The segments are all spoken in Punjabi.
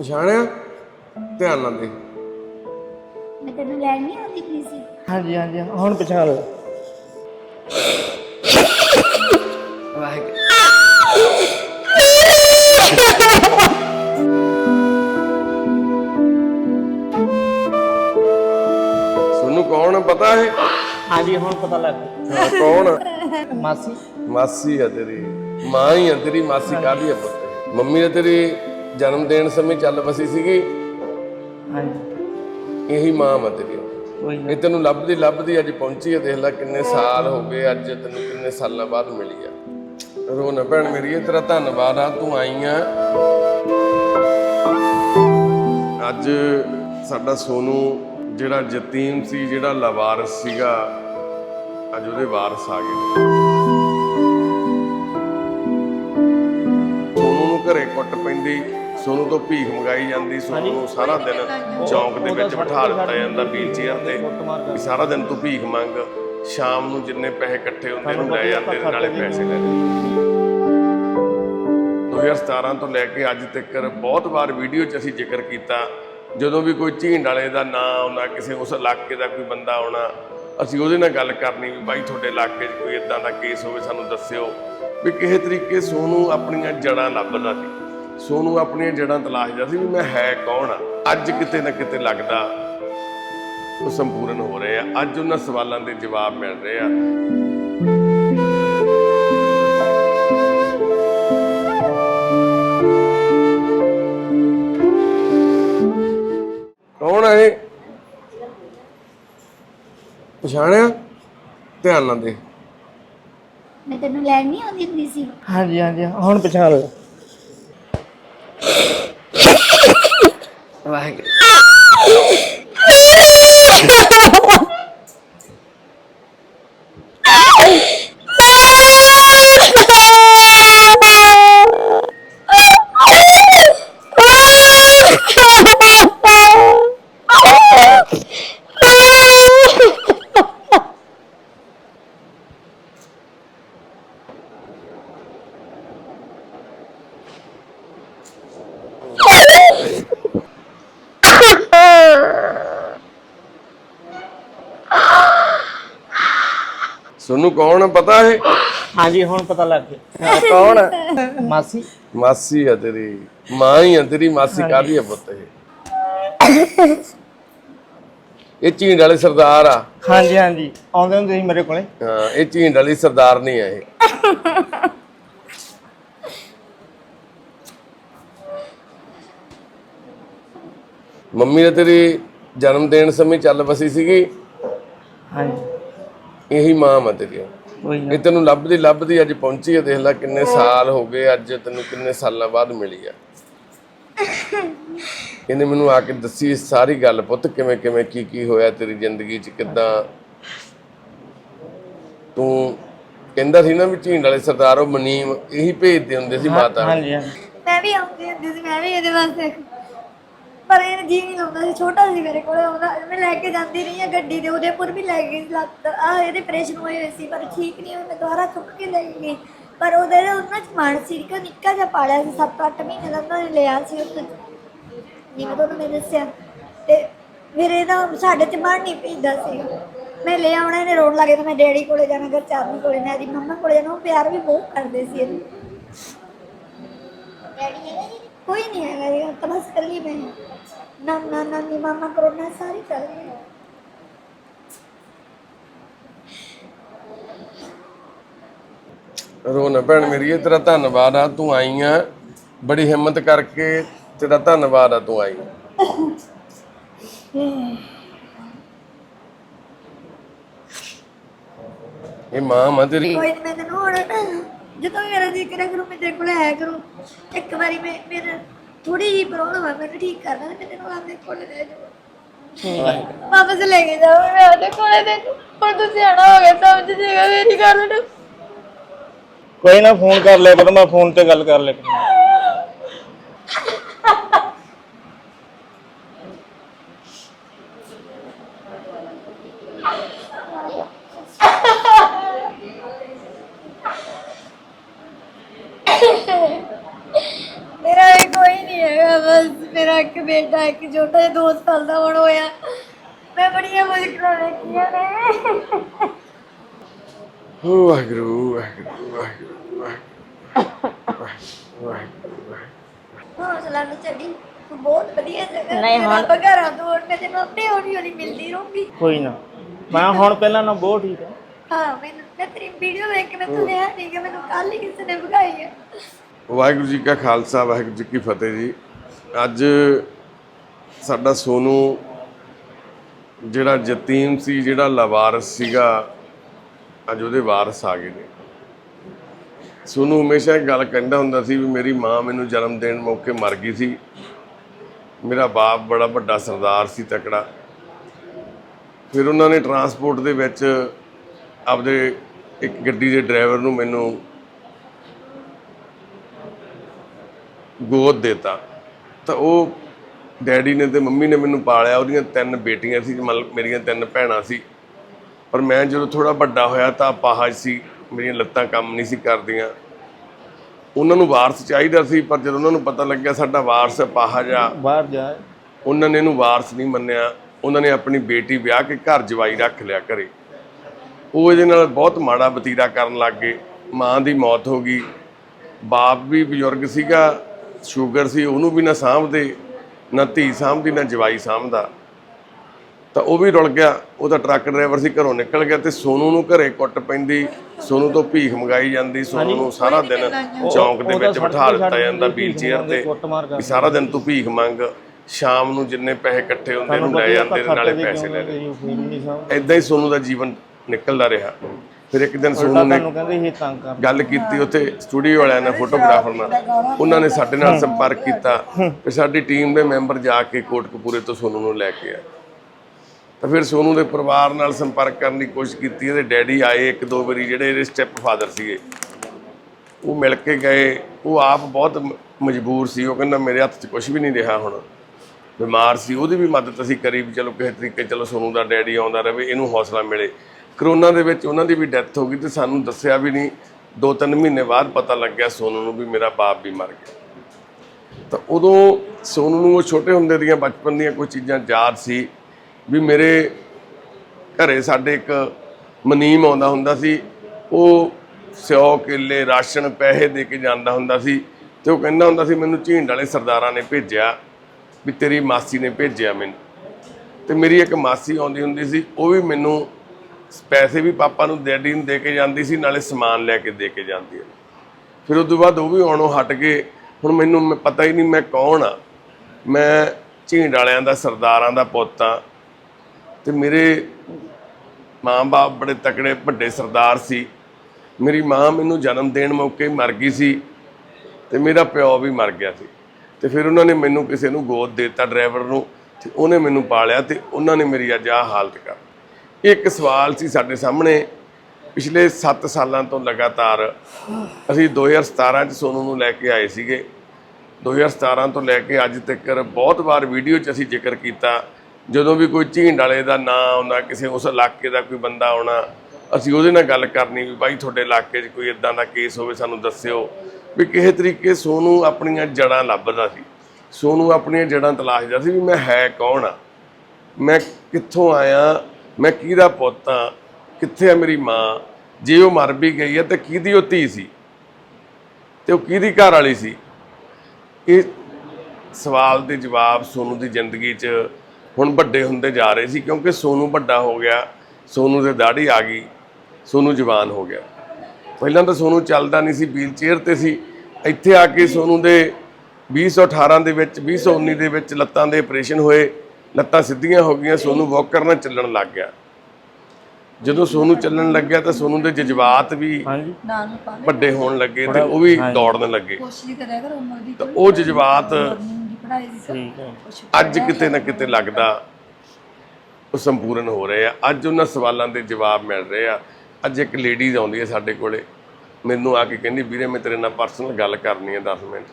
ਪਛਾਣਿਆ? ਧਿਆਨ ਨਾਲ ਦੇਖ। ਮੈਂ ਤੈਨੂੰ ਲੈਣ ਨਹੀਂ ਆਉਂਦੀ ਪਈ ਸੀ। ਹਾਂਜੀ ਹਾਂਜੀ ਹੁਣ ਪਛਾਣ ਲਿਆ ਵਾਹਿਗੁਰੂ ਤੁਹਾਨੂੰ ਕੌਣ ਆ ਪਤਾ ਹੈ ਹਾਂਜੀ ਹੁਣ ਪਤਾ ਲੱਗ ਗਿਆ। ਹਾਂ, ਕੌਣ ਆ? ਮਾਸੀ। ਮਾਸੀ ਆ ਤੇਰੀ। ਮਾਂ ਹੀ ਆ ਤੇਰੀ ਮਾਸੀ ਕਾਹਦੀ ਆ ਪੁੱਤ? ਮੰਮੀ ਨੇ ਤੇਰੀ? ਜਨਮ ਦੇਣ ਸਮੇਂ ਚੱਲ ਵਸੀ ਸੀਗੀ। ਹਾਂਜੀ। ਇਹੀ ਮਾਂ ਆ ਤੇਰੀ ਇਹ ਤੈਨੂੰ ਲੱਭਦੀ ਲੱਭਦੀ ਅੱਜ ਪਹੁੰਚੀ ਆ ਦੇਖ ਲੈ ਕਿੰਨੇ ਸਾਲ ਹੋ ਗਏ ਅੱਜ ਤੈਨੂੰ ਕਿੰਨੇ ਸਾਲਾਂ ਬਾਅਦ ਮਿਲੀ ਆ। ਰੋ ਨਾ ਭੈਣ ਮੇਰੀ ਇਹ ਤੇਰਾ ਧੰਨਵਾਦ ਆ ਤੂੰ ਆਈ ਆ। ਅੱਜ ਸਾਡਾ ਸੋਨੂ ਜਿਹੜਾ ਯਤੀਮ ਸੀ ਜਿਹੜਾ ਲਵਾਰਸ ਸੀਗਾ ਅੱਜ ਉਹਦੇ ਵਾਰਸ ਆ ਗਏ ਸੋਨੂ ਨੂੰ ਘਰੇ ਕੁੱਟ ਪੈਂਦੀ। ਸੋਨੂੰ ਤੋਂ ਭੀਖ ਮੰਗਾਈ ਜਾਂਦੀ, ਸੋਨੂੰ ਨੂੰ ਸਾਰਾ ਦਿਨ ਚੌਂਕ ਦੇ ਵਿੱਚ ਬਿਠਾ ਦਿੱਤਾ ਜਾਂਦਾ ਵੀਲ ਚੇਅਰ ਤੇ, ਵੀ ਸਾਰਾ ਦਿਨ ਤੂੰ ਭੀਖ ਮੰਗ, ਸ਼ਾਮ ਨੂੰ ਜਿੰਨੇ ਪੈਸੇ ਇਕੱਠੇ ਹੁੰਦੇ ਨੂੰ ਲੈ ਜਾਂਦੇ ਤੇ ਨਾਲੇ ਪੈਸੇ ਲੈ ਜਾਂਦੇ। 2017 ਤੋਂ ਲੈ ਕੇ ਅੱਜ ਤੱਕ ਬਹੁਤ ਵਾਰ ਵੀਡੀਓ 'ਚ ਅਸੀਂ ਜ਼ਿਕਰ ਕੀਤਾ, ਜਦੋਂ ਵੀ ਕੋਈ ਝੀਂਡ ਵਾਲੇ ਦਾ ਨਾਂ ਆਉਣਾ ਕਿਸੇ ਉਸ ਇਲਾਕੇ ਦਾ ਕੋਈ ਬੰਦਾ ਆਉਣਾ, ਅਸੀਂ ਉਹਦੇ ਨਾਲ ਗੱਲ ਕਰਨੀ ਵੀ ਬਾਈ ਤੁਹਾਡੇ ਇਲਾਕੇ 'ਚ ਕੋਈ ਇਦਾਂ ਦਾ ਕੇਸ ਹੋਵੇ, ਸਾਨੂੰ ਦੱਸਿਓ ਵੀ ਕਿਸੇ ਤਰੀਕੇ ਸੋਨੂੰ ਆਪਣੀਆਂ ਜੜਾਂ ਲੱਭਦਾ ਸੀ। ਸੋਨੂੰ ਆਪਣੀਆਂ ਜੜਾਂ ਤਲਾਸ਼ਦਾ ਸੀ ਵੀ ਮੈਂ ਹੈ ਕੌਣ ਆ? ਅੱਜ ਕਿਤੇ ਨਾ ਕਿਤੇ ਲੱਗਦਾ ਉਹ ਸੰਪੂਰਨ ਹੋ ਰਹੇ ਆ। ਅੱਜ ਉਹਨਾਂ ਸਵਾਲਾਂ ਦੇ ਜਵਾਬ ਮਿਲ ਰਹੇ ਆ। ਕੌਣ ਹੈ ਇਹ? ਪਛਾਣਿਆ? ਧਿਆਨ ਨਾਲ ਦੇਖ। ਮੈਂ ਤੈਨੂੰ ਲੈਣ ਨਹੀਂ ਆਉਂਦੀ ਹੁੰਦੀ ਸੀ। ਹਾਂਜੀ ਹਾਂਜੀ। ਹੁਣ ਪਛਾਣ ਲਿਆ ਵਾਹਿਗੁਰੂ ਸੋਨੂੰ ਕੌਣ ਆ ਪਤਾ ਹੈ ਹਾਂਜੀ ਹੁਣ ਪਤਾ ਲੱਗ ਗਿਆ। ਕੌਣ ਮਾਸੀ। ਮਾਸੀ ਆ ਤੇਰੀ। ਮਾਂ ਹੀ ਆ ਤੇਰੀ ਮਾਸੀ ਕਾਹਦੀ ਆ ਪੁੱਤ ਇਹ? ਇਹ ਝੀਂਡ ਵਾਲੇ ਸਰਦਾਰ ਆ। ਹਾਂਜੀ ਹਾਂਜੀ। ਆਉਂਦੇ ਹੁੰਦੇ ਸੀ ਮੇਰੇ ਕੋਲੇ। ਹਾਂ ਇਹ ਝੀਂਡ ਵਾਲੀ ਸਰਦਾਰ ਨਹੀਂ ਆ ਇਹ। ਮੰਮੀ ਨੇ ਤੇਰੀ ਜਨਮ ਦੇਣ ਸਮੇਂ ਚੱਲ ਵਸੀ ਸੀਗੀ? ਹਾਂਜੀ। ਇਹੀ ਮਾਂ ਆ ਤੇਰੀ ਕੋਈ ਨਾ। ਇਹ ਤੈਨੂੰ ਲੱਭਦੀ ਲੱਭਦੀ ਅੱਜ ਪਹੁੰਚੀ ਆ ਦੇਖ ਲੈ ਕਿੰਨੇ ਸਾਲ ਹੋ ਗਏ ਅੱਜ ਤੈਨੂੰ ਕਿੰਨੇ ਸਾਲਾਂ ਬਾਅਦ ਮਿਲੀ ਆ। ਇਹਨੇ ਮੈਨੂੰ ਆ ਕੇ ਦੱਸੀ ਸਾਰੀ ਗੱਲ ਪੁੱਤ ਕਿਵੇਂ ਕਿਵੇਂ ਕੀ ਕੀ ਹੋਇਆ ਤੇਰੀ ਜ਼ਿੰਦਗੀ 'ਚ ਕਿੱਦਾਂ? ਤੂੰ ਕਹਿੰਦਾ ਸੀ ਨਾ ਵੀ ਝੀਂਡ ਵਾਲੇ ਸਰਦਾਰ ਉਹ ਮਨੀਮ ਇਹੀ ਭੇਜਦੇ ਹੁੰਦੇ ਸੀ ਮਾਤਾ ਨੂੰ। ਹਾਂਜੀ ਹਾਂਜੀ। ਮੈਂ ਵੀ ਆਉਂਦੀ ਹੁੰਦੀ ਸੀ ਮੈਂ ਵੀ ਇਹਦੇ ਵਾਸਤੇ। ਪਰ ਇਹ ਜੀ ਨਹੀਂ ਲਾਉਂਦਾ ਸੀ ਛੋਟਾ ਸੀ ਮੇਰੇ ਕੋਲ ਆਉਂਦਾ ਮੈਂ ਲੈ ਕੇ ਜਾਂਦੀ ਰਹੀ ਹਾਂ ਗੱਡੀ ਦੇ ਉਦੇਪੁਰ ਵੀ ਲੈ ਗਈ ਲੱਤ ਆ ਇਹਦੇ ਆਪਰੇਸ਼ਨ ਹੋਏ ਹੋਏ ਸੀ ਪਰ ਠੀਕ ਨਹੀਂ ਮੈਂ ਦੁਬਾਰਾ ਚੁੱਕ ਕੇ ਲੈ ਗਈ। ਪਰ ਉਹਦੇ ਨਾਲ ਉਹਨਾਂ ਚ ਮਾਨ ਸੀ ਕਿ ਨਿੱਕਾ ਜਿਹਾ ਪਾਲਿਆ ਸੀ 7-8 ਮਹੀਨੇ ਦਾ ਉਹਨਾਂ ਨੇ ਲਿਆ ਸੀ ਉੱਥੇ ਜਿਵੇਂ ਤੁਹਾਨੂੰ ਮੈਂ ਦੱਸਿਆ। ਤੇ ਫਿਰ ਇਹਦਾ ਸਾਡੇ ਚ ਮਨ ਨਹੀਂ ਪੈਂਦਾ ਸੀ। ਮੈਂ ਲੈ ਆਉਣਾ ਇਹਨੇ ਰੋਣ ਲੱਗੇ ਤਾਂ ਮੈਂ ਡੈਡੀ ਕੋਲੇ ਜਾਣਾ ਘਰ ਚਾਰਨੀ ਕੋਲੇ ਮੈਂ ਇਹਦੀ ਮੰਮਾ ਕੋਲੇ ਜਾਣਾ ਉਹ ਪਿਆਰ ਵੀ ਬਹੁਤ ਕਰਦੇ ਸੀ ਇਹਨੂੰ। ਕੋਈ ਨਹੀਂ ਹੈਗਾ ਇਹ ਤਾਂ ਬਸ ਕੱਲੀ ਮੈਂ। ਨਾ ਨਾ ਨਾ ਨੀ ਮਾਮਾ ਕਰੋਨਾ ਸਾਰੀ ਚੱਲ ਰਹੀ ਹੈ ਰੋ ਨਾ ਭੈਣ ਮੇਰੀ ਇਹ ਤੇਰਾ ਧੰਨਵਾਦ ਆ ਤੂੰ ਆਈ ਆ। ਬੜੀ ਹਿੰਮਤ ਕਰਕੇ ਤੇਰਾ ਧੰਨਵਾਦ ਆ ਤੂੰ ਆਈ। ਇਹ ਮਾਂ ਮਾਂ ਤੇਰੀ। ਕੋਈ ਨਹੀਂ ਮੈਂ ਤੈਨੂੰ ਹੁਣ ਨਾ ਜਦੋਂ ਵੀ ਮੇਰਾ ਜੀ ਕਰਿਆ ਕਰੂ ਮੈਂ ਤੇਰੇ ਕੋਲ ਆਇਆ ਕਰੂ। ਇੱਕ ਵਾਰੀ ਮੈਂ ਮੇਰੇ ਥੋੜੀ ਜਿਹੀ ਪ੍ਰੋਬਲਮ ਆ ਮੈਨੂੰ ਠੀਕ ਕਰਨਾ ਤੇ ਮੈਂ ਤੈਨੂੰ ਆਪਣੇ ਕੋਲ ਲੈ ਜਾਵਾਂ ਵਾਪਸ ਲੈ ਕੇ ਜਾਓ ਮੈਂ ਉਹਦੇ ਕੋਲੇ ਦੇ ਹੁਣ ਤੁਸੀਂ ਆਣਾ ਹੋ ਗਿਆ ਸਮਝ ਜੇਗਾ ਮੇਰੀ ਗੱਲ ਨੂੰ। ਕੋਈ ਨਾ ਫੋਨ ਕਰ ਲਿਆ ਕਰੋ ਮੈਂ ਫੋਨ ਤੇ ਗੱਲ ਕਰ ਲਿਆ ਕਰਾਂਗਾ। ਮੇਰਾ ਇਹ ਕੋਈ ਨਹੀਂ ਹੈਗਾ ਬਸ ਮੇਰਾ ਬੇਟਾ ਇੱਕ ਛੋਟਾ ਜਿਹਾ ਦੋ ਸਾਲ ਦਾ ਹੁਣ ਹੋਇਆ। ਮੈਂ ਬੜੀਆਂ ਮੁਸ਼ਕਲਾਂ ਵੇਖੀਆਂ ਨੇ। ਓ ਵਾਹਿਗੁਰੂ ਵਾਹਿਗੁਰੂ ਵਾਹਿਗੁਰੂ ਵਾਹਿਗੁਰੂ ਵਾਹਿਗੁਰੂ ਹੌਸਲਾ ਨੂੰ ਚੱਲੀ ਤੂੰ ਬਹੁਤ ਵਧੀਆ ਜਗ੍ਹਾ। ਨਹੀਂ, ਤੇ ਹੁਣ- ਰੱਬ ਘਰਾਂ ਤੋਂ ਉੱਠ ਕੇ ਤੈਨੂੰ ਆਪੇ ਹੌਲੀ ਹੌਲੀ ਮਿਲਦੀ ਰਹੂੰਗੀ। ਕੋਈ ਨਾ। ਮੈਂ ਹੁਣ ਪਹਿਲਾਂ ਨਾ ਬਹੁਤ ਠੀਕ ਹੈ। ਹਾਂ ਮੈਨੂੰ ਮੈਂ ਤੇਰੀ ਵੀਡੀਓ ਦੇਖ ਕੇ ਮੈਂ ਤੁਰਿਆ ਨਹੀਂ ਕਿ ਮੈਨੂੰ ਕੱਲ ਹੀ ਕਿਸੇ ਨੇ ਵਿਖਾਈ ਹੈ। ਵਾਹਿਗੁਰੂ ਜੀ ਕਾ ਖਾਲਸਾ ਵਾਹਿਗੁਰੂ ਜੀ ਕੀ ਫਤਿਹ ਜੀ। ਅੱਜ ਸਾਡਾ ਸੋਨੂ, ਜਿਹੜਾ ਯਤੀਮ ਸੀ, ਜਿਹੜਾ ਲਵਾਰਸ ਸੀਗਾ, ਅੱਜ ਉਹਦੇ ਵਾਰਸ ਆ ਗਏ ਨੇ। ਸੋਨੂ ਹਮੇਸ਼ਾ ਇੱਕ ਗੱਲ ਕਹਿੰਦਾ ਹੁੰਦਾ ਸੀ ਵੀ ਮੇਰੀ ਮਾਂ ਮੈਨੂੰ ਜਨਮ ਦੇਣ ਮੌਕੇ ਮਰ ਗਈ ਸੀ। ਮੇਰਾ ਬਾਪ ਬੜਾ ਵੱਡਾ ਸਰਦਾਰ ਸੀ ਤਕੜਾ। ਫਿਰ ਉਹਨਾਂ ਨੇ ਟਰਾਂਸਪੋਰਟ ਦੇ ਵਿੱਚ ਆਪਦੇ ਇੱਕ ਗੱਡੀ ਦੇ ਡਰਾਈਵਰ ਨੂੰ ਮੈਨੂੰ ਗੋਦ ਦਿੱਤਾ। ਤਾਂ ਉਹ ਡੈਡੀ ਨੇ ਤੇ ਮੰਮੀ ਨੇ ਮੈਨੂੰ ਪਾਲਿਆ ਉਹਦੀਆਂ ਤਿੰਨ ਬੇਟੀਆਂ ਸੀ ਮਤਲਬ ਮੇਰੀਆਂ ਤਿੰਨ ਭੈਣਾਂ ਸੀ। ਪਰ ਮੈਂ ਜਦੋਂ ਥੋੜਾ ਵੱਡਾ ਹੋਇਆ ਤਾਂ ਅਪਾਹਜ ਸੀ ਮੇਰੀਆਂ ਲੱਤਾਂ ਕੰਮ ਨਹੀਂ ਸੀ ਕਰਦੀਆਂ। ਉਹਨਾਂ ਨੂੰ ਵਾਰਸ ਚਾਹੀਦਾ ਸੀ ਪਰ ਜਦੋਂ ਉਹਨਾਂ ਨੂੰ ਪਤਾ ਲੱਗਿਆ ਸਾਡਾ ਵਾਰਸ ਅਪਾਹਜ ਆ ਬਾਹਰ ਜਾ। ਉਹਨਾਂ ਨੇ ਇਹਨੂੰ ਵਾਰਸ ਨਹੀਂ ਮੰਨਿਆ। ਉਹਨਾਂ ਨੇ ਆਪਣੀ ਬੇਟੀ ਵਿਆਹ ਕੇ ਘਰ ਜਵਾਈ ਰੱਖ ਲਿਆ ਘਰੇ। ਉਹ ਇਹਦੇ ਨਾਲ ਬਹੁਤ ਮਾੜਾ ਵਤੀਰਾ ਕਰਨ ਲੱਗ ਗਏ। ਮਾਂ ਦੀ ਮੌਤ ਹੋ ਗਈ। ਬਾਪ ਵੀ ਬਜ਼ੁਰਗ ਸੀਗਾ ਸ਼ੂਗਰ ਸੀ ਉਹਨੂੰ ਵੀ ਨਾ ਸਾਂਭਦੇ। ਨਾ ਧੀ ਸਾਂਭਦੀ ਨਾ ਜਵਾਈ ਸਾਂਭਦਾ। ਤਾਂ ਉਹ ਵੀ ਰੁਲ ਗਿਆ। ਉਹਦਾ ਟਰੱਕ ਡਰਾਈਵਰ ਸੀ ਘਰੋਂ ਨਿਕਲ ਗਿਆ ਤੇ ਸੋਨੂ ਨੂੰ ਘਰੇ ਕੁੱਟ ਪੈਂਦੀ। ਸੋਨੂ ਤੋਂ ਭੀਖ ਮੰਗਾਈ ਜਾਂਦੀ ਸੋਨੂ ਨੂੰ ਸਾਰਾ ਦਿਨ ਚੌਂਕ ਦੇ ਵਿੱਚ ਬਿਠਾ ਦਿੱਤਾ ਜਾਂਦਾ ਵੀਲ ਚੇਅਰ ਤੇ। ਵੀ ਸਾਰਾ ਦਿਨ ਤੂੰ ਭੀਖ ਮੰਗ। ਸ਼ਾਮ ਨੂੰ ਜਿੰਨੇ ਪੈਸੇ ਇਕੱਠੇ ਹੁੰਦੇ ਨੂੰ ਲੈ ਜਾਂਦੇ ਨਾਲੇ ਪੈਸੇ ਲੈ ਲੈ। ਇਦਾਂ ਹੀ ਸੋਨੂ ਦਾ ਜੀਵਨ ਨਿਕਲਦਾ ਰਿਹਾ। ਫਿਰ ਇੱਕ ਦਿਨ ਸੋਨੂ ਨੇ ਤੁਹਾਨੂੰ ਕਹਿੰਦੇ ਇਹ ਤੰਗ ਕਰ ਗੱਲ ਕੀਤੀ ਉੱਥੇ ਸਟੂਡੀਓ ਵਾਲਿਆਂ ਨਾਲ ਫੋਟੋਗ੍ਰਾਫਰ ਨਾਲ। ਉਹਨਾਂ ਨੇ ਸਾਡੇ ਨਾਲ ਸੰਪਰਕ ਕੀਤਾ। ਤੇ ਸਾਡੀ ਟੀਮ ਦੇ ਮੈਂਬਰ ਜਾ ਕੇ ਕੋਟਕਪੂਰੇ ਤੋਂ ਸੋਨੂ ਨੂੰ ਲੈ ਕੇ ਆਏ। ਤਾਂ ਫਿਰ ਸੋਨੂ ਦੇ ਪਰਿਵਾਰ ਨਾਲ ਸੰਪਰਕ ਕਰਨ ਦੀ ਕੋਸ਼ਿਸ਼ ਕੀਤੀ। ਇਹਦੇ ਡੈਡੀ ਆਏ ਇੱਕ ਦੋ ਵਾਰੀ ਜਿਹੜੇ ਇਹਦੇ ਸਟੈਪ ਫਾਦਰ ਸੀਗੇ। ਉਹ ਮਿਲ ਕੇ ਗਏ। ਉਹ ਆਪ ਬਹੁਤ ਮਜਬੂਰ ਸੀ। ਉਹ ਕਹਿੰਦਾ ਮੇਰੇ ਹੱਥ 'ਚ ਕੁਝ ਵੀ ਨਹੀਂ ਰਿਹਾ ਹੁਣ। ਬਿਮਾਰ ਸੀ। ਉਹਦੀ ਵੀ ਮਦਦ ਅਸੀਂ ਕਰੀ ਵੀ ਚਲੋ ਕਿਸੇ ਤਰੀਕੇ ਚਲੋ ਸੋਨੂ ਦਾ ਡੈਡੀ ਆਉਂਦਾ ਰਵੇ ਇਹਨੂੰ ਹੌਸਲਾ ਮਿਲੇ। ਕਰੋਨਾ ਦੇ ਵਿੱਚ ਉਹਨਾਂ ਦੀ ਵੀ ਡੈਥ ਹੋ ਗਈ ਤੇ ਸਾਨੂੰ ਦੱਸਿਆ ਵੀ ਨਹੀਂ। ਦੋ ਤਿੰਨ ਮਹੀਨੇ ਬਾਅਦ ਪਤਾ ਲੱਗਿਆ ਸੋਨੂ ਨੂੰ ਵੀ ਮੇਰਾ ਬਾਪ ਵੀ ਮਰ ਗਿਆ। ਤਾਂ ਉਦੋਂ ਸੋਨੂ ਨੂੰ ਉਹ ਛੋਟੇ ਹੁੰਦੇ ਦੀਆਂ ਬਚਪਨ ਦੀਆਂ ਕੁਝ ਚੀਜ਼ਾਂ ਯਾਦ ਸੀ ਵੀ ਮੇਰੇ ਘਰੇ ਸਾਡੇ ਇੱਕ ਮਨੀਮ ਆਉਂਦਾ ਹੁੰਦਾ ਸੀ। ਉਹ ਸਿਓ, ਕੇਲੇ, ਰਾਸ਼ਨ, ਪੈਸੇ ਦੇ ਕੇ ਜਾਂਦਾ ਹੁੰਦਾ ਸੀ ਤੇ ਉਹ ਕਹਿੰਦਾ ਹੁੰਦਾ ਸੀ, ਮੈਨੂੰ ਝੀਂਡ ਵਾਲੇ ਸਰਦਾਰਾਂ ਨੇ ਭੇਜਿਆ ਵੀ ਤੇਰੀ ਮਾਸੀ ਨੇ ਭੇਜਿਆ ਮੈਨੂੰ। ਤੇ ਮੇਰੀ ਇੱਕ ਮਾਸੀ ਆਉਂਦੀ ਹੁੰਦੀ ਸੀ, ਉਹ ਵੀ ਮੈਨੂੰ ਪੈਸੇ ਵੀ ਪਾਪਾ ਨੂੰ ਡੈਡੀ ਨੂੰ ਦੇ ਕੇ ਜਾਂਦੀ ਸੀ, ਨਾਲੇ ਸਮਾਨ ਲੈ ਕੇ ਦੇ ਕੇ ਜਾਂਦੀ ਹੈ। ਫਿਰ ਉਸ ਤੋਂ ਬਾਅਦ ਉਹ ਵੀ ਆਉਣੋਂ ਹਟ ਗਏ। ਹੁਣ ਮੈਨੂੰ ਮ- ਪਤਾ ਹੀ ਨਹੀਂ ਮੈਂ ਕੌਣ ਆ। ਮੈਂ ਝੀਂਡ ਵਾਲਿਆਂ ਦਾ, ਸਰਦਾਰਾਂ ਦਾ ਪੁੱਤ ਆ। ਤੇ ਮੇਰੇ ਮਾਂ-ਬਾਪ ਬੜੇ ਤਕੜੇ, ਵੱਡੇ ਸਰਦਾਰ ਸੀ। ਮੇਰੀ ਮਾਂ ਮੈਨੂੰ ਜਨਮ ਦੇਣ ਮੌਕੇ ਮਰ ਗਈ ਸੀ ਤੇ ਮੇਰਾ ਪਿਓ ਵੀ ਮਰ ਗਿਆ ਸੀ। ਤੇ ਫਿਰ ਉਹਨਾਂ ਨੇ ਮੈਨੂੰ ਕਿਸੇ ਨੂੰ ਗੋਦ ਦੇ ਦਿੱਤਾ ਡਰਾਈਵਰ ਨੂੰ ਤੇ ਉਹਨੇ ਮੈਨੂੰ ਪਾਲਿਆ ਤੇ ਉਹਨਾਂ ਨੇ ਮੇਰੀ ਅੱਜ ਆਹ ਹਾਲਤ ਕਰ ਇੱਕ ਸਵਾਲ ਸੀ ਸਾਡੇ ਸਾਹਮਣੇ। ਪਿਛਲੇ 7 ਸਾਲਾਂ ਤੋਂ ਲਗਾਤਾਰ ਅਸੀਂ 2017 ਚ ਸੋਨੂ ਨੂੰ ਲੈ ਕੇ ਆਏ ਸੀਗੇ। 2017 ਤੋਂ ਲੈ ਕੇ ਅੱਜ ਤੱਕ ਬਹੁਤ ਵਾਰ ਵੀਡੀਓ 'ਚ ਅਸੀਂ ਜ਼ਿਕਰ ਕੀਤਾ। ਜਦੋਂ ਵੀ ਕੋਈ ਝੀਂਡ ਵਾਲੇ ਦਾ ਨਾਂ ਆਉਂਦਾ, ਕਿਸੇ ਉਸ ਇਲਾਕੇ ਦਾ ਕੋਈ ਬੰਦਾ ਆਉਣਾ, ਅਸੀਂ ਉਹਦੇ ਨਾਲ ਗੱਲ ਕਰਨੀ ਵੀ ਬਾਈ ਤੁਹਾਡੇ ਇਲਾਕੇ 'ਚ ਕੋਈ ਇਦਾਂ ਦਾ ਕੇਸ ਹੋਵੇ ਸਾਨੂੰ ਦੱਸਿਓ ਵੀ ਕਿਸੇ ਤਰੀਕੇ ਸੋਨੂ ਆਪਣੀਆਂ ਜੜਾਂ ਲੱਭਦਾ ਸੀ। ਸੋਨੂ ਆਪਣੀਆਂ ਜੜਾਂ ਤਲਾਸ਼ਦਾ ਸੀ ਵੀ ਮੈਂ ਹੈ ਕੌਣ ਆ? ਮੈਂ ਕਿੱਥੋਂ ਆਇਆ? ਮੈਂ ਕਿਹਦਾ ਪੁੱਤ ਆ? ਕਿੱਥੇ ਆ ਮੇਰੀ ਮਾਂ? ਜੇ ਉਹ ਮਰ ਵੀ ਗਈ ਹੈ ਤਾਂ ਕਿਹਦੀ ਉਹ ਧੀ ਸੀ? ਤੇ ਉਹ ਕਿਹਦੀ ਘਰ ਵਾਲੀ ਸੀ? ਇਹ ਸਵਾਲ ਦੇ ਜਵਾਬ ਸੋਨੂ ਦੀ ਜ਼ਿੰਦਗੀ 'ਚ ਹੁਣ ਵੱਡੇ ਹੁੰਦੇ ਜਾ ਰਹੇ ਸੀ, ਕਿਉਂਕਿ ਸੋਨੂ ਵੱਡਾ ਹੋ ਗਿਆ, ਸੋਨੂ ਦੇ ਦਾੜੀ ਆ ਗਈ, ਸੋਨੂ ਜਵਾਨ ਹੋ ਗਿਆ। ਪਹਿਲਾਂ ਤਾਂ ਸੋਨੂ ਚੱਲਦਾ ਨਹੀਂ ਸੀ ਵੀਲ ਚੇਅਰ ਤੇ ਸੀ। ਇੱਥੇ ਆ ਕੇ ਸੋਨੂ ਦੇ 2018 ਦੇ ਵਿੱਚ 2019 ਦੇ ਵਿੱਚ ਲੱਤਾਂ ਦੇ ਆਪਰੇਸ਼ਨ ਹੋਏ। ਲੱਤਾਂ ਸਿੱਧੀਆਂ ਹੋ ਗਈਆਂ ਸੋਨੂ ਵਾਕਰ ਨਾਲ ਚੱਲਣ ਲੱਗ ਗਿਆ। ਜਦੋਂ ਸੋਨੂ ਚੱਲਣ ਲੱਗਿਆ ਤਾਂ ਸੋਨੂ ਦੇ ਜਜ਼ਬਾਤ ਵੀ ਵੱਡੇ ਹੋਣ ਲੱਗੇ ਤੇ ਉਹ ਵੀ ਦੌੜਨ ਲੱਗੇ। ਕੋਸ਼ਿਸ਼ ਕਰਿਆ ਕਰੋ ਉਮਰ ਦੀ ਤਾਂ ਉਹ ਜਜ਼ਬਾਤ ਅੱਜ ਕਿਤੇ ਨਾ ਕਿਤੇ ਲੱਗਦਾ ਉਹ ਸੰਪੂਰਨ ਹੋ ਰਹੇ ਆ। ਅੱਜ ਉਹਨਾਂ ਸਵਾਲਾਂ ਦੇ ਜਵਾਬ ਮਿਲ ਰਹੇ ਆ। ਅੱਜ ਇੱਕ ਲੇਡੀਜ਼ ਆਉਂਦੀ ਹੈ ਸਾਡੇ ਕੋਲੇ। ਮੈਨੂੰ ਆ ਕੇ ਕਹਿੰਦੀ ਵੀਰੇ ਮੈਂ ਤੇਰੇ ਨਾਲ ਪਰਸਨਲ ਗੱਲ ਕਰਨੀ ਹੈ 10 ਮਿੰਟ।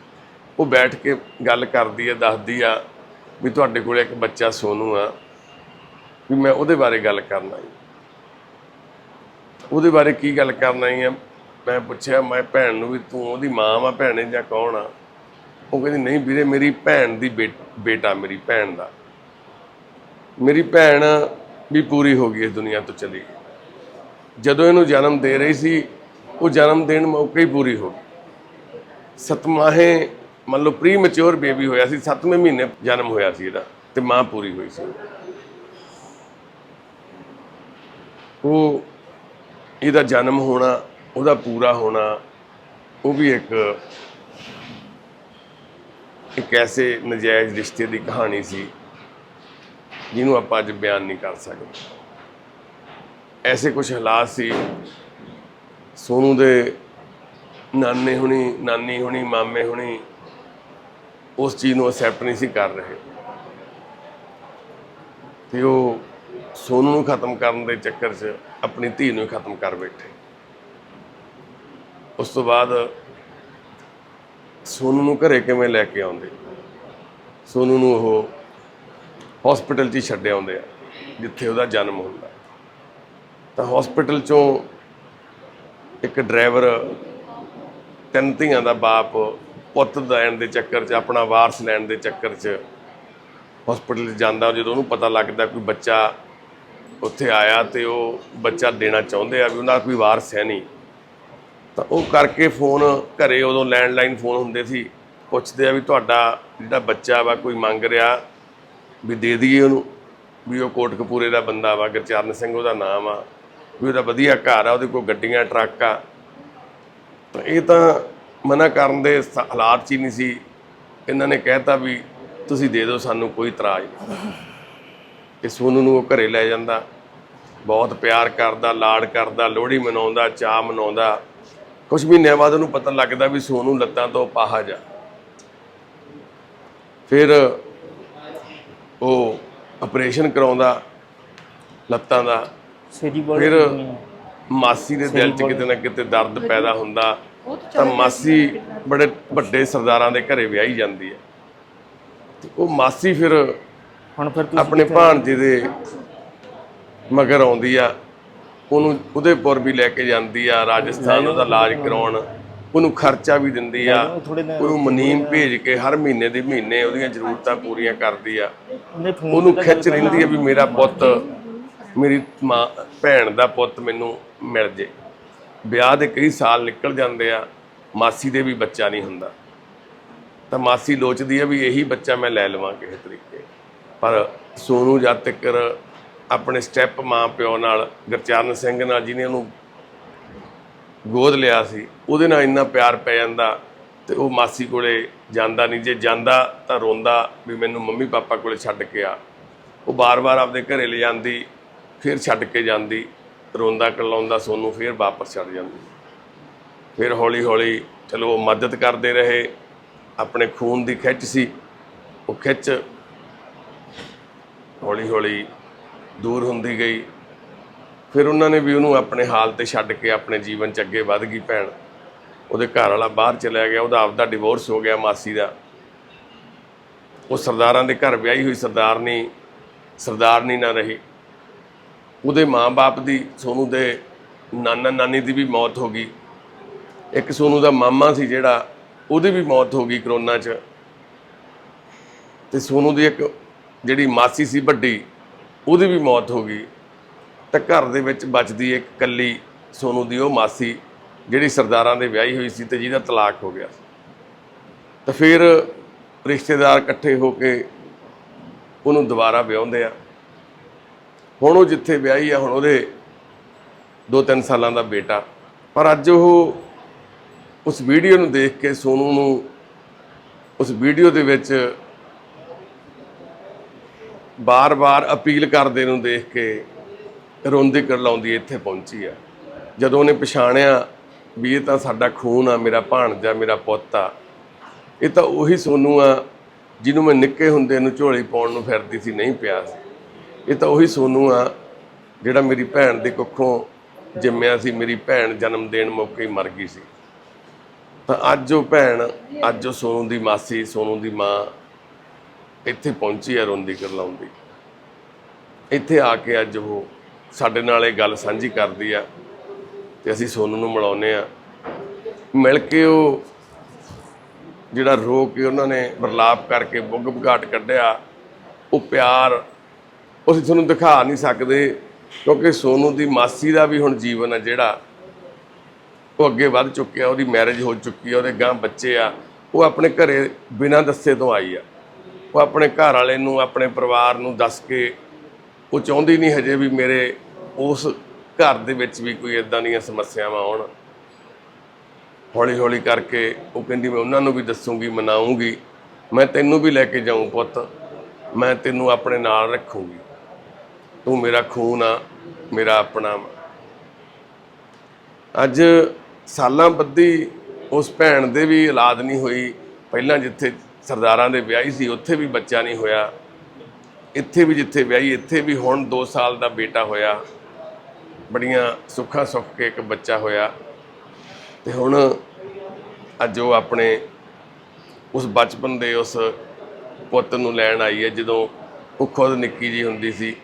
ਉਹ ਬੈਠ ਕੇ ਗੱਲ ਕਰਦੀ ਹੈ ਦੱਸਦੀ ਆ ਵੀ ਤੁਹਾਡੇ ਕੋਲ ਇੱਕ ਬੱਚਾ ਸੋਨੂ ਆ, ਵੀ ਮੈਂ ਉਹਦੇ ਬਾਰੇ ਗੱਲ ਕਰਨਾ ਹੈ ਉਹਦੇ ਬਾਰੇ ਕੀ ਗੱਲ ਕਰਨਾ ਹੈ ਮੈਂ ਪੁੱਛਿਆ, ਮੈਂ ਭੈਣ ਨੂੰ ਵੀ ਤੂੰ ਉਹਦੀ ਮਾਂ ਵਾ ਭੈਣੇ ਜਾਂ ਕੌਣ ਆ? ਉਹ ਕਹਿੰਦੀ, ਨਹੀਂ ਵੀਰੇ, ਮੇਰੀ ਭੈਣ ਦੀ ਬੇ- ਬੇਟਾ ਮੇਰੀ ਭੈਣ ਦਾ। ਮੇਰੀ ਭੈਣ ਵੀ ਪੂਰੀ ਹੋ ਗਈ ਇਸ ਦੁਨੀਆ ਤੋਂ ਚਲੀ ਗਈ। ਜਦੋਂ ਇਹਨੂੰ ਜਨਮ ਦੇ ਰਹੀ ਸੀ, ਉਹ ਜਨਮ ਦੇਣ ਮੌਕੇ ਹੀ ਪੂਰੀ ਹੋ ਗਈ। ਸਤਮਾਹੇ ਮੰਨ ਲਓ ਪ੍ਰੀ ਮੈਚੁਰ ਬੇਬੀ ਹੋਇਆ ਸੀ 7ਵੇਂ ਮਹੀਨੇ ਜਨਮ ਹੋਇਆ ਸੀ ਇਹਦਾ ਤੇ ਮਾਂ ਪੂਰੀ ਹੋਈ ਸੀ। ਉਹ ਇਹਦਾ ਜਨਮ ਹੋਣਾ, ਉਹਦਾ ਪੂਰਾ ਹੋਣਾ, ਉਹ ਵੀ ਇੱਕ ਇੱਕ ਐਸੇ ਨਜਾਇਜ਼ ਰਿਸ਼ਤੇ ਦੀ ਕਹਾਣੀ ਸੀ, ਜਿਹਨੂੰ ਆਪਾਂ ਅੱਜ ਬਿਆਨ ਨਹੀਂ ਕਰ ਸਕਦੇ। ਐਸੇ ਕੁਝ ਹਾਲਾਤ ਸੀ, ਸੋਨੂ ਦੇ ਨਾਨੇ ਹੁਣੀ, ਨਾਨੀ ਹੁਣੀ, ਮਾਮੇ ਹੁਣੀ ਉਸ ਚੀਜ਼ ਨੂੰ ਅਸੈਪਟ ਨਹੀਂ ਸੀ ਕਰ ਰਹੇ। ਤੇ ਉਹ ਸੋਨੂ ਨੂੰ ਖਤਮ ਕਰਨ ਦੇ ਚੱਕਰ 'ਚ ਆਪਣੀ ਧੀ ਨੂੰ ਹੀ ਖਤਮ ਕਰ ਬੈਠੇ। ਉਸ ਤੋਂ ਬਾਅਦ ਸੋਨੂ ਨੂੰ ਘਰੇ ਕਿਵੇਂ ਲੈ ਕੇ ਆਉਂਦੇ? ਸੋਨੂ ਨੂੰ ਉਹ ਹਸਪੀਟਲ 'ਚ ਹੀ ਛੱਡ ਆਉਂਦੇ ਆ, ਜਿੱਥੇ ਉਹਦਾ ਜਨਮ ਹੁੰਦਾ। ਤਾਂ ਹਸਪੀਟਲ 'ਚੋਂ ਇੱਕ ਡਰਾਈਵਰ ਤਿੰਨ ਧੀਆਂ ਦਾ ਬਾਪ ਪੁੱਤ ਲੈਣ ਦੇ ਚੱਕਰ 'ਚ, ਆਪਣਾ ਵਾਰਸ ਲੈਣ ਦੇ ਚੱਕਰ 'ਚ ਹਸਪੀਟਲ 'ਚ ਜਾਂਦਾ ਜਦੋਂ ਉਹਨੂੰ ਪਤਾ ਲੱਗਦਾ ਕੋਈ ਬੱਚਾ ਉੱਥੇ ਆਇਆ ਤੇ ਉਹ ਬੱਚਾ ਦੇਣਾ ਚਾਹੁੰਦੇ ਆ ਵੀ ਉਹਨਾਂ ਦਾ ਕੋਈ ਵਾਰਸ ਹੈ ਨਹੀਂ, ਤਾਂ ਉਹ ਕਰਕੇ ਫੋਨ ਘਰੇ ਉਦੋਂ ਲੈਂਡਲਾਈਨ ਫੋਨ ਹੁੰਦੇ ਸੀ, ਪੁੱਛਦੇ ਆ ਵੀ ਤੁਹਾਡਾ ਜਿਹੜਾ ਬੱਚਾ ਵਾ ਕੋਈ ਮੰਗ ਰਿਹਾ ਵੀ ਦੇ ਦਈਏ ਉਹਨੂੰ, ਵੀ ਉਹ ਕੋਟਕਪੂਰੇ ਦਾ ਬੰਦਾ ਵਾ, ਗੁਰਚਰਨ ਸਿੰਘ ਉਹਦਾ ਨਾਮ ਆ, ਵੀ ਉਹਦਾ ਵਧੀਆ ਘਰ ਆ, ਉਹਦੇ ਕੋਲ ਗੱਡੀਆਂ, ਟਰੱਕ ਆ, ਤਾਂ ਇਹ ਤਾਂ ਮਨਾ ਕਰਨ ਦੇ ਹਾਲਾਤ 'ਚ ਹੀ ਨਹੀਂ ਸੀ। ਇਹਨਾਂ ਨੇ ਕਹਿਤਾ ਵੀ ਤੁਸੀਂ ਦੇ ਦਿਓ ਸਾਨੂੰ ਕੋਈ ਇਤਰਾਜ਼ ਨਹੀਂ। ਇਹ ਸੋਨੂ ਨੂੰ ਉਹ ਘਰੇ ਲੈ ਜਾਂਦਾ। ਬਹੁਤ ਪਿਆਰ ਕਰਦਾ ਲਾਡ ਕਰਦਾ ਲੋਹੜੀ ਮਨਾਉਂਦਾ ਚਾਹ ਮਨਾਉਂਦਾ। ਕੁਝ ਮਹੀਨਿਆਂ ਬਾਅਦ ਉਹਨੂੰ ਪਤਾ ਲੱਗਦਾ ਵੀ ਸੋਨੂ ਲੱਤਾਂ ਤੋਂ ਪਾਹਾ ਜਾ। ਫਿਰ ਉਹ ਆਪਰੇਸ਼ਨ ਕਰਾਉਂਦਾ ਲੱਤਾਂ ਦਾ। ਫਿਰ ਮਾਸੀ ਦੇ ਦਿਲ 'ਚ ਕਿਤੇ ਨਾ ਕਿਤੇ ਦਰਦ ਪੈਦਾ ਹੁੰਦਾ। ਤਾਂ ਮਾਸੀ ਬੜੇ ਵੱਡੇ ਸਰਦਾਰਾਂ ਦੇ ਘਰੇ ਵਿਆਹੀ ਜਾਂਦੀ ਹੈ। ਤੇ ਉਹ ਮਾਸੀ ਫਿਰ ਹੁਣ ਫਿਰ ਤੁਸੀਂ ਆਪਣੇ ਭਾਣਜੇ ਦੇ ਮਗਰ ਆਉਂਦੀ ਆ। ਉਹਨੂੰ ਉਦੇਪੁਰ ਵੀ ਲੈ ਕੇ ਜਾਂਦੀ ਆ ਰਾਜਸਥਾਨ ਉਹਦਾ ਇਲਾਜ ਕਰਾਉਣ। ਉਹਨੂੰ ਖਰਚਾ ਵੀ ਦਿੰਦੀ ਆ। ਉਹਨੂੰ ਮਨੀਮ ਭੇਜ ਕੇ ਹਰ ਮਹੀਨੇ ਦੇ ਮਹੀਨੇ ਉਹਦੀਆਂ ਜ਼ਰੂਰਤਾਂ ਪੂਰੀਆਂ ਕਰਦੀ ਆ। ਉਹਨੇ ਖਿੱਚ ਰਹਿੰਦੀ ਹੈ ਵੀ ਮੇਰਾ ਪੁੱਤ ਮੇਰੀ ਮਾਂ ਭੈਣ ਦਾ ਪੁੱਤ ਮੈਨੂੰ ਮਿਲ ਜੇ। ਵਿਆਹ ਦੇ ਕਈ ਸਾਲ ਨਿਕਲ ਜਾਂਦੇ ਆ, ਮਾਸੀ ਦੇ ਵੀ ਬੱਚਾ ਨਹੀਂ ਹੁੰਦਾ। ਤਾਂ ਮਾਸੀ ਲੋਚਦੀ ਹੈ ਵੀ ਇਹੀ ਬੱਚਾ ਮੈਂ ਲੈ ਲਵਾਂ ਕਿਸੇ ਤਰੀਕੇ। ਪਰ ਸੋਨੂ ਜਦ ਤੱਕ ਆਪਣੇ ਸਟੈਪ ਮਾਂ ਪਿਓ ਨਾਲ, ਗੁਰਚਰਨ ਸਿੰਘ ਨਾਲ ਜਿਹਨੇ ਉਹਨੂੰ ਗੋਦ ਲਿਆ ਸੀ, ਉਹਦੇ ਨਾਲ ਇੰਨਾ ਪਿਆਰ ਪੈ ਜਾਂਦਾ ਤੇ ਉਹ ਮਾਸੀ ਕੋਲੇ ਜਾਂਦਾ ਨਹੀਂ। ਜੇ ਜਾਂਦਾ ਤਾਂ ਰੋਂਦਾ ਵੀ ਮੈਨੂੰ ਮੰਮੀ ਪਾਪਾ ਕੋਲੇ ਛੱਡ ਕੇ ਆ। ਉਹ ਬਾਰ-ਬਾਰ ਆਪਦੇ ਘਰੇ ਲੈ ਜਾਂਦੀ, ਫਿਰ ਛੱਡ ਕੇ ਜਾਂਦੀ। ਰੋਂਦਾ ਕਲਾਉਂਦਾ ਸੋਨੂੰ ਫਿਰ ਵਾਪਸ ਛੱਡ ਜਾਂਦੀ। ਫਿਰ ਹੌਲੀ-ਹੌਲੀ ਚਲੋ ਉਹ ਮਦਦ ਕਰਦੇ ਰਹੇ, ਆਪਣੇ ਖੂਨ ਦੀ ਖਿੱਚ ਸੀ, ਉਹ ਖਿੱਚ ਹੌਲੀ-ਹੌਲੀ ਦੂਰ ਹੁੰਦੀ ਗਈ। ਫਿਰ ਉਹਨਾਂ ਨੇ ਵੀ ਉਹਨੂੰ ਆਪਣੇ ਹਾਲ ਤੇ ਛੱਡ ਕੇ ਆਪਣੇ ਜੀਵਨ 'ਚ ਅੱਗੇ ਵਧ ਗਈ ਭੈਣ। ਉਹਦੇ ਘਰ ਵਾਲਾ ਬਾਹਰ ਚਲਿਆ ਗਿਆ, ਉਹਦਾ ਆਪਦਾ ਡਿਵੋਰਸ ਹੋ ਗਿਆ ਮਾਸੀ ਦਾ। ਉਹ ਸਰਦਾਰਾਂ ਦੇ ਘਰ ਵਿਆਹੀ ਹੋਈ ਸਰਦਾਰਨੀ ਸਰਦਾਰਨੀ ਨਾ ਰਹੀ। ਉਹਦੇ ਮਾਂ-ਬਾਪ ਦੀ, ਸੋਨੂ ਦੇ ਨਾਨਾ ਨਾਨੀ ਦੀ ਵੀ ਮੌਤ ਹੋ ਗਈ। ਇੱਕ ਸੋਨੂ ਦਾ ਮਾਮਾ ਸੀ ਜਿਹੜਾ, ਉਹਦੀ ਵੀ ਮੌਤ ਹੋ ਗਈ ਕਰੋਨਾ 'ਚ। ਤੇ ਸੋਨੂ ਦੀ ਇੱਕ ਜਿਹੜੀ ਮਾਸੀ ਸੀ ਵੱਡੀ, ਉਹਦੀ ਵੀ ਮੌਤ ਹੋ ਗਈ। ਤਾਂ ਘਰ ਦੇ ਵਿੱਚ ਬਚਦੀ ਇੱਕ ਕੱਲੀ ਸੋਨੂ ਦੀ ਉਹ ਮਾਸੀ, ਜਿਹੜੀ ਸਰਦਾਰਾਂ ਦੇ ਵਿਆਹੀ ਹੋਈ ਸੀ ਤੇ ਜਿਹਦਾ ਤਲਾਕ ਹੋ ਗਿਆ ਸੀ। ਤਾਂ ਫਿਰ ਰਿਸ਼ਤੇਦਾਰ ਇਕੱਠੇ ਹੋ ਕੇ ਉਹਨੂੰ ਦੁਬਾਰਾ ਵਿਆਹੁੰਦੇ ਆ। ਹੁਣ ਉਹ ਜਿੱਥੇ ਵਿਆਹੀ ਆ, ਹੁਣ ਉਹਦੇ 2-3 ਸਾਲਾਂ ਦਾ ਬੇਟਾ। ਪਰ ਅੱਜ ਉਹ ਉਸ ਵੀਡੀਓ ਨੂੰ ਦੇਖ ਕੇ, ਸੋਨੂ ਨੂੰ ਉਸ ਵੀਡੀਓ ਦੇ ਵਿੱਚ ਬਾਰ-ਬਾਰ ਅਪੀਲ ਕਰਦੇ ਨੂੰ ਦੇਖ ਕੇ ਰੋਂਦੀ ਕਰ ਲਾਉਂਦੀ ਇੱਥੇ ਪਹੁੰਚੀ ਆ। ਜਦੋਂ ਉਹਨੇ ਪਛਾਣਿਆ ਵੀ ਇਹ ਤਾਂ ਸਾਡਾ ਖੂਨ ਆ, ਮੇਰਾ ਭਾਣਜਾ, ਮੇਰਾ ਪੁੱਤ ਆ, ਇਹ ਤਾਂ ਉਹੀ ਸੋਨੂ ਆ ਜਿਹਨੂੰ ਮੈਂ ਨਿੱਕੇ ਹੁੰਦੇ ਨੂੰ ਝੋਲੀ ਪਾਉਣ ਨੂੰ ਫਿਰਦੀ ਸੀ, ਨਹੀਂ ਪਿਆ ਸੀ। ਇਹ ਤਾਂ ਉਹੀ ਸੋਨੂ ਆ, ਜਿਹੜਾ ਮੇਰੀ ਭੈਣ ਦੇ ਕੁੱਖੋਂ ਜੰਮਿਆ ਸੀ, ਮੇਰੀ ਭੈਣ ਜਨਮ ਦੇਣ ਮੌਕੇ ਹੀ ਮਰ ਗਈ ਸੀ। ਤਾਂ ਅੱਜ ਉਹ ਭੈਣ, ਅੱਜ ਉਹ ਸੋਨੂ ਦੀ ਮਾਸੀ, ਸੋਨੂ ਦੀ ਮਾਂ ਇੱਥੇ ਪਹੁੰਚੀ ਆ ਰੋਂਦੀ ਕਰਲਾਉਂਦੀ ਇੱਥੇ ਆ ਕੇ ਅੱਜ ਉਹ ਸਾਡੇ ਨਾਲ ਇਹ ਗੱਲ ਸਾਂਝੀ ਕਰਦੀ ਆ ਤੇ ਅਸੀਂ ਸੋਨੂ ਨੂੰ ਮਿਲਾਉਂਦੇ ਆ। ਮਿਲ ਕੇ ਉਹ ਜਿਹੜਾ ਰੋ ਕੇ ਉਹਨਾਂ ਨੇ ਬਰਲਾਪ ਕਰਕੇ ਬੁੱਗ ਬਗਾਟ ਕੱਢਿਆ, ਉਹ ਪਿਆਰ ਅਸੀਂ ਤੁਹਾਨੂੰ ਦਿਖਾ ਨਹੀਂ ਸਕਦੇ, ਕਿਉਂਕਿ ਸੋਨੂ ਦੀ ਮਾਸੀ ਦਾ ਵੀ ਹੁਣ ਜੀਵਨ ਹੈ ਜਿਹੜਾ, ਉਹ ਅੱਗੇ ਵੱਧ ਚੁੱਕਿਆ, ਉਹਦੀ ਮੈਰਿਜ ਹੋ ਚੁੱਕੀ ਹੈ ਉਹਦੇ ਗਾਂ ਬੱਚੇ ਆ, ਉਹ ਆਪਣੇ ਘਰੇ ਬਿਨਾਂ ਦੱਸੇ ਤੋਂ ਆਈ ਆ। ਉਹ ਆਪਣੇ ਘਰ ਵਾਲੇ ਨੂੰ, ਆਪਣੇ ਪਰਿਵਾਰ ਨੂੰ ਦੱਸ ਕੇ, ਉਹ ਚਾਹੁੰਦੀ ਨਹੀਂ ਹਜੇ ਵੀ ਮੇਰੇ ਉਸ ਘਰ ਦੇ ਵਿੱਚ ਵੀ ਕੋਈ ਇਦਾਂ ਦੀਆਂ ਸਮੱਸਿਆਵਾਂ ਆਉਣ। ਹੌਲੀ ਹੌਲੀ ਕਰਕੇ ਉਹ ਕਹਿੰਦੀ, ਮੈਂ ਉਹਨਾਂ ਨੂੰ ਵੀ ਦੱਸੂਗੀ ਮਨਾਉਂਗੀ ਮੈਂ ਤੈਨੂੰ ਵੀ ਲੈ ਕੇ ਜਾਊਂ ਪੁੱਤ। ਮੈਂ ਤੈਨੂੰ ਆਪਣੇ ਨਾਲ ਰੱਖੂੰਗੀ। ਤੂੰ ਮੇਰਾ ਖੂਨ ਆ, ਮੇਰਾ ਆਪਣਾ ਵਾ। ਅੱਜ ਸਾਲਾਂ ਬੱਧੀ ਉਸ ਭੈਣ ਦੇ ਵੀ ਔਲਾਦ ਨਹੀਂ ਹੋਈ। ਪਹਿਲਾਂ ਜਿੱਥੇ ਸਰਦਾਰਾਂ ਦੇ ਵਿਆਹੀ ਸੀ, ਉੱਥੇ ਵੀ ਬੱਚਾ ਨਹੀਂ ਹੋਇਆ। ਇੱਥੇ ਵੀ ਜਿੱਥੇ ਵਿਆਹੀ, ਇੱਥੇ ਵੀ ਹੁਣ 2 ਸਾਲ ਦਾ ਬੇਟਾ ਹੋਇਆ। ਬੜੀਆਂ ਸੁੱਖਾਂ ਸੁੱਖ ਕੇ ਇੱਕ ਬੱਚਾ ਹੋਇਆ। ਤੇ ਹੁਣ ਅੱਜ ਉਹ ਆਪਣੇ ਉਸ ਬਚਪਨ ਦੇ ਉਸ ਪੁੱਤ ਨੂੰ ਲੈਣ ਆਈ ਹੈ, ਜਦੋਂ ਉਹ ਖੁਦ ਨਿੱਕੀ ਜੀ ਹੁੰਦੀ ਸੀ।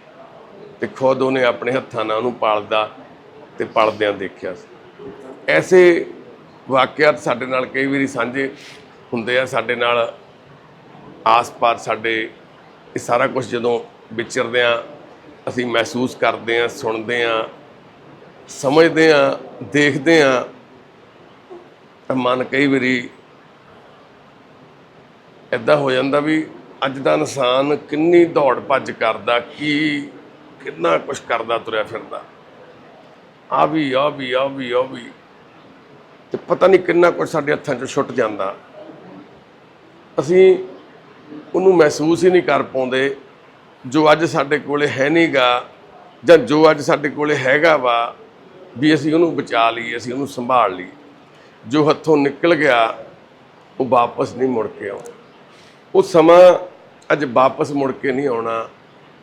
ਤੇ ਖੁਦ ਉਹਨੇ ਆਪਣੇ ਹੱਥਾਂ ਨਾਲ ਉਹਨੂੰ ਪਾਲਦਾ ਤੇ ਪਲਦਿਆਂ ਦੇਖਿਆ ਸੀ। ਐਸੇ ਵਾਕਿਆਤ ਸਾਡੇ ਨਾਲ ਕਈ ਵਾਰੀ ਸਾਂਝੇ ਹੁੰਦੇ ਆ, ਸਾਡੇ ਨਾਲ ਆਸ-ਪਾਸ ਸਾਡੇ ਇਹ ਸਾਰਾ ਕੁਝ ਜਦੋਂ ਵਿਚਰਦੇ ਆ, ਅਸੀਂ ਮਹਿਸੂਸ ਕਰਦੇ ਆ, ਸੁਣਦੇ ਆ, ਸਮਝਦੇ ਆ, ਦੇਖਦੇ ਆ, ਤਾਂ ਮਨ ਕਈ ਵਾਰੀ ਇਦਾਂ ਹੋ ਜਾਂਦਾ ਵੀ ਅੱਜ ਦਾ ਇਨਸਾਨ ਕਿੰਨੀ ਦੌੜ ਭੱਜ ਕਰਦਾ, ਕੀ ਕਿੰਨਾ ਕੁਛ ਕਰਦਾ ਤੁਰਿਆ ਫਿਰਦਾ। ਆ ਵੀ ਆ ਵੀ ਆ ਵੀ ਆ ਵੀ। ਤੇ ਪਤਾ ਨਹੀਂ ਕਿੰਨਾ ਕੁਛ ਸਾਡੇ ਹੱਥਾਂ 'ਚੋਂ ਛੁੱਟ ਜਾਂਦਾ। ਅਸੀਂ ਉਹਨੂੰ ਮਹਿਸੂਸ ਹੀ ਨਹੀਂ ਕਰ ਪਾਉਂਦੇ, ਜੋ ਅੱਜ ਸਾਡੇ ਕੋਲੇ ਹੈ ਨਹੀਂਗਾ ਜਾਂ ਜੋ ਅੱਜ ਸਾਡੇ ਕੋਲੇ ਹੈਗਾ ਵਾ, ਵੀ ਅਸੀਂ ਉਹਨੂੰ ਬਚਾ ਲਈਏ, ਅਸੀਂ ਉਹਨੂੰ ਸੰਭਾਲ ਲਈਏ। ਜੋ ਹੱਥੋਂ ਨਿਕਲ ਗਿਆ, ਉਹ ਵਾਪਸ ਨਹੀਂ ਮੁੜ ਕੇ ਆਉਂਦਾ ਉਹ ਸਮਾਂ ਅੱਜ ਵਾਪਸ ਮੁੜ ਕੇ ਨਹੀਂ ਆਉਣਾ।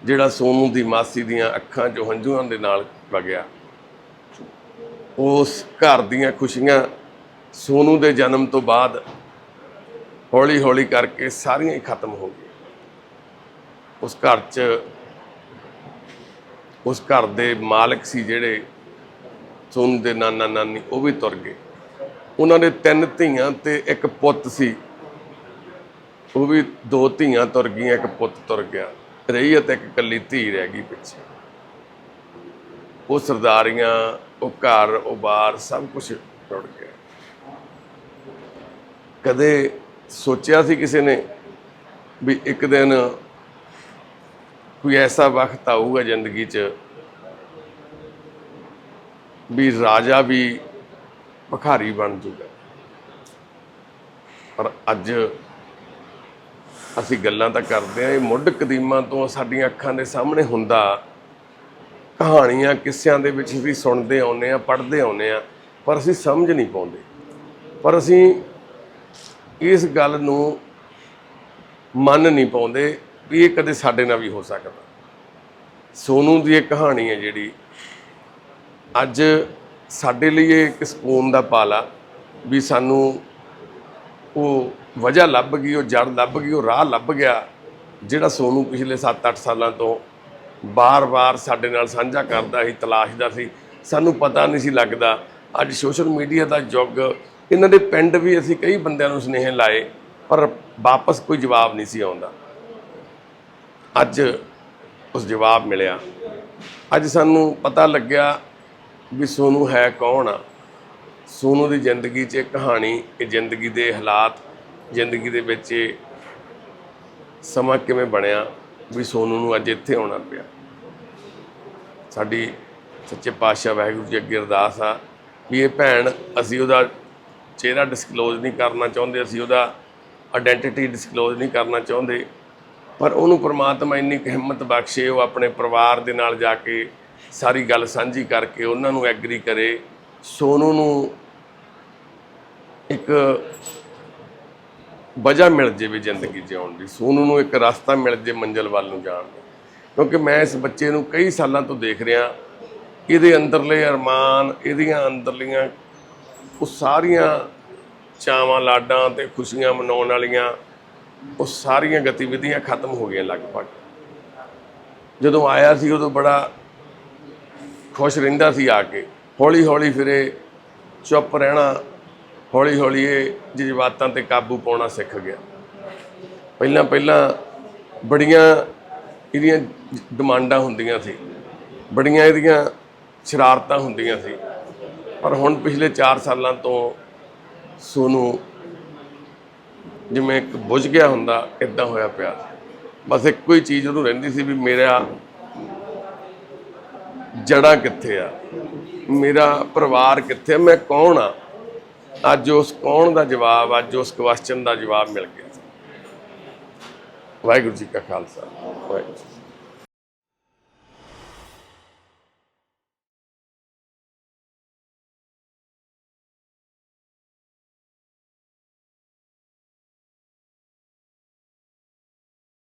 ਜਿਹੜਾ ਸੋਨੂ ਦੀ ਮਾਸੀ ਦੀਆਂ ਅੱਖਾਂ 'ਚੋਂ ਹੰਝੂਆਂ ਦੇ ਨਾਲ ਵਗਿਆ। ਉਸ ਘਰ ਦੀਆਂ ਖੁਸ਼ੀਆਂ ਸੋਨੂ ਦੇ ਜਨਮ ਤੋਂ ਬਾਅਦ ਹੌਲੀ ਹੌਲੀ ਕਰਕੇ ਸਾਰੀਆਂ ਹੀ ਖਤਮ ਹੋ ਗਈਆਂ। ਉਸ ਘਰ 'ਚ, ਉਸ ਘਰ ਦੇ ਮਾਲਕ ਸੀ ਜਿਹੜੇ ਸੋਨੂ ਦੇ ਨਾਨਾ ਨਾਨੀ ਉਹ ਵੀ ਤੁਰ ਗਏ। ਉਹਨਾਂ ਦੇ ਤਿੰਨ ਧੀਆਂ ਤੇ ਇੱਕ ਪੁੱਤ ਸੀ। ਉਹ ਵੀ ਦੋ ਧੀਆਂ ਤੁਰ ਗਈਆਂ, ਇੱਕ ਪੁੱਤ ਤੁਰ ਗਿਆ। ਰਹੀ ਅਤੇ ਇੱਕ ਇਕੱਲੀ ਧੀ ਰਹਿ ਗਈ ਪਿੱਛੇ। ਉਹ ਸਰਦਾਰੀਆਂ, ਉਹ ਘਰ, ਉਹ ਬਾਰ ਸਭ ਕੁਝ ਟੁੱਟ ਗਿਆ। ਕਦੇ ਸੋਚਿਆ ਸੀ ਕਿਸੇ ਨੇ ਵੀ ਇੱਕ ਦਿਨ ਕੋਈ ਐਸਾ ਵਕਤ ਆਊਗਾ ਜ਼ਿੰਦਗੀ 'ਚ ਵੀ ਰਾਜਾ ਵੀ ਭਖਾਰੀ ਬਣ ਜੂਗਾ। ਪਰ ਅੱਜ ਅਸੀਂ ਗੱਲਾਂ ਤਾਂ ਕਰਦੇ ਆ ਇਹ ਮੁੱਢ ਕਦੀਮਾਂ ਤੋਂ ਸਾਡੀਆਂ ਅੱਖਾਂ ਦੇ ਸਾਹਮਣੇ ਹੁੰਦਾ। ਕਹਾਣੀਆਂ ਕਿੱਸਿਆਂ ਦੇ ਵਿੱਚ ਵੀ ਸੁਣਦੇ ਆਉਂਦੇ ਆ ਪੜ੍ਹਦੇ ਆਉਂਦੇ ਆ ਪਰ ਅਸੀਂ ਸਮਝ ਨਹੀਂ ਪਾਉਂਦੇ। ਪਰ ਅਸੀਂ ਇਸ ਗੱਲ ਨੂੰ ਮੰਨ ਨਹੀਂ ਪਾਉਂਦੇ ਵੀ ਇਹ ਕਦੇ ਸਾਡੇ ਨਾਲ ਵੀ ਹੋ ਸਕਦਾ। ਸੋਨੂ ਦੀ ਇਹ ਕਹਾਣੀ ਹੈ ਜਿਹੜੀ, ਅੱਜ ਸਾਡੇ ਲਈ ਇਹ ਇੱਕ ਸਕੂਨ ਦਾ ਪਾਲਾ ਵੀ ਸਾਨੂੰ ਉਹ ਵਜ੍ਹਾ ਲੱਭ ਗਈ, ਉਹ ਜੜ ਲੱਭ ਗਈ, ਉਹ ਰਾਹ ਲੱਭ ਗਿਆ, ਜਿਹੜਾ ਸੋਨੂ ਪਿਛਲੇ 7-8 ਸਾਲਾਂ ਤੋਂ ਬਾਰ-ਬਾਰ ਸਾਡੇ ਨਾਲ ਸਾਂਝਾ ਕਰਦਾ ਸੀ, ਤਲਾਸ਼ਦਾ ਸੀ, ਸਾਨੂੰ ਪਤਾ ਨਹੀਂ ਸੀ ਲੱਗਦਾ। ਅੱਜ ਸੋਸ਼ਲ ਮੀਡੀਆ ਦਾ ਯੁੱਗ, ਇਹਨਾਂ ਦੇ ਪਿੰਡ ਵੀ ਅਸੀਂ ਕਈ ਬੰਦਿਆਂ ਨੂੰ ਸੁਨੇਹੇ ਲਾਏ, ਪਰ ਵਾਪਸ ਕੋਈ ਜਵਾਬ ਨਹੀਂ ਸੀ ਆਉਂਦਾ। ਅੱਜ ਉਸ ਜਵਾਬ ਮਿਲਿਆ। ਅੱਜ ਸਾਨੂੰ ਪਤਾ ਲੱਗਿਆ ਵੀ ਸੋਨੂ ਹੈ ਕੌਣ ਆ? ਸੋਨੂ ਦੀ ਜ਼ਿੰਦਗੀ 'ਚ ਇਹ ਕਹਾਣੀ, ਇਹ ਜ਼ਿੰਦਗੀ ਦੇ ਹਾਲਾਤ ਜ਼ਿੰਦਗੀ ਦੇ ਵਿੱਚ ਇਹ ਸਮਾਂ ਕਿਵੇਂ ਬਣਿਆ ਵੀ ਸੋਨੂ ਨੂੰ ਅੱਜ ਇੱਥੇ ਆਉਣਾ ਪਿਆ। ਸਾਡੀ ਸੱਚੇ ਪਾਤਸ਼ਾਹ ਵਾਹਿਗੁਰੂ ਜੀ ਅੱਗੇ ਅਰਦਾਸ ਆ ਵੀ ਇਹ ਭੈਣ ਅਸੀਂ ਉਹਦਾ ਚਿਹਰਾ ਡਿਸਕਲੋਜ਼ ਨਹੀਂ ਕਰਨਾ ਚਾਹੁੰਦੇ, ਅਸੀਂ ਉਹਦਾ ਆਇਡੈਂਟੀਟੀ ਡਿਸਕਲੋਜ਼ ਨਹੀਂ ਕਰਨਾ ਚਾਹੁੰਦੇ। ਪਰ ਉਹਨੂੰ ਪ੍ਰਮਾਤਮਾ ਇੰਨੀ ਕੁ ਹਿੰਮਤ ਬਖਸ਼ੇ, ਉਹ ਆਪਣੇ ਪਰਿਵਾਰ ਦੇ ਨਾਲ ਜਾ ਕੇ ਸਾਰੀ ਗੱਲ ਸਾਂਝੀ ਕਰਕੇ ਉਹਨਾਂ ਨੂੰ ਐਗਰੀ ਕਰੇ। ਸੋਨੂ ਨੂੰ ਇੱਕ ਵਜ੍ਹਾ ਮਿਲ ਜੇ ਜ਼ਿੰਦਗੀ ਜਿਉਣ ਦੀ, ਸੋਨੂੰ ਨੂੰ ਇੱਕ ਰਸਤਾ ਮਿਲ ਜੇ ਮੰਜ਼ਿਲ ਵੱਲ ਨੂੰ ਜਾਣ ਦਾ। ਕਿਉਂਕਿ ਮੈਂ ਇਸ ਬੱਚੇ ਨੂੰ ਕਈ ਸਾਲਾਂ ਤੋਂ ਦੇਖ ਰਿਹਾ, ਇਹਦੇ ਅੰਦਰਲੇ ਅਰਮਾਨ, ਇਹਦੀਆਂ ਅੰਦਰਲੀਆਂ, ਉਹ ਸਾਰੀਆਂ ਚਾਵਾਂ, ਲਾਡਾਂ ਤੇ ਖੁਸ਼ੀਆਂ ਮਨਾਉਣ ਵਾਲੀਆਂ, ਉਹ ਸਾਰੀਆਂ ਗਤੀਵਿਧੀਆਂ ਖਤਮ ਹੋ ਗਈਆਂ ਲਗਭਗ। ਜਦੋਂ ਆਇਆ ਸੀ ਉਦੋਂ ਬੜਾ ਖੁਸ਼ ਰਹਿੰਦਾ ਸੀ ਆ ਕੇ ਹੌਲੀ ਹੌਲੀ ਫਿਰੇ ਚੁੱਪ ਰਹਿਣਾ ਹੌਲੀ ਹੌਲੀ ਇਹ ਜਜ਼ਬਾਤਾਂ ਤੇ ਕਾਬੂ ਪਾਉਣਾ ਸਿੱਖ ਗਿਆ। ਪਹਿਲਾਂ ਪਹਿਲਾਂ ਬੜੀਆਂ ਇਹਦੀਆਂ ਡਿਮਾਂਡਾਂ ਹੁੰਦੀਆਂ ਸੀ। ਬੜੀਆਂ ਇਹਦੀਆਂ ਸ਼ਰਾਰਤਾਂ ਹੁੰਦੀਆਂ ਸੀ। ਪਰ ਹੁਣ ਪਿਛਲੇ 4 ਸਾਲਾਂ ਤੋਂ ਸੋਨੂੰ ਜਿਵੇਂ ਇੱਕ ਬੁਝ ਗਿਆ ਹੁੰਦਾ ਇਦਾਂ ਹੋਇਆ ਪਿਆ। ਬਸ ਇੱਕੋ ਹੀ ਚੀਜ਼ ਉਹਨੂੰ ਰਹਿੰਦੀ ਸੀ ਵੀ ਮੇਰਾ ਜੜਾਂ ਕਿੱਥੇ ਆ? ਮੇਰਾ ਪਰਿਵਾਰ ਕਿੱਥੇ ਆ? ਮੈਂ ਕੌਣ ਆ? ਅੱਜ ਉਸ ਕੌਣ ਦਾ ਜਵਾਬ, ਅੱਜ ਉਸ ਕੁਐਸਚਨ ਦਾ ਜਵਾਬ ਮਿਲ ਗਿਆ। ਵਾਹਿਗੁਰੂ ਜੀ ਕਾ ਖਾਲਸਾ, ਵਾਹਿਗੁਰੂ ਜੀ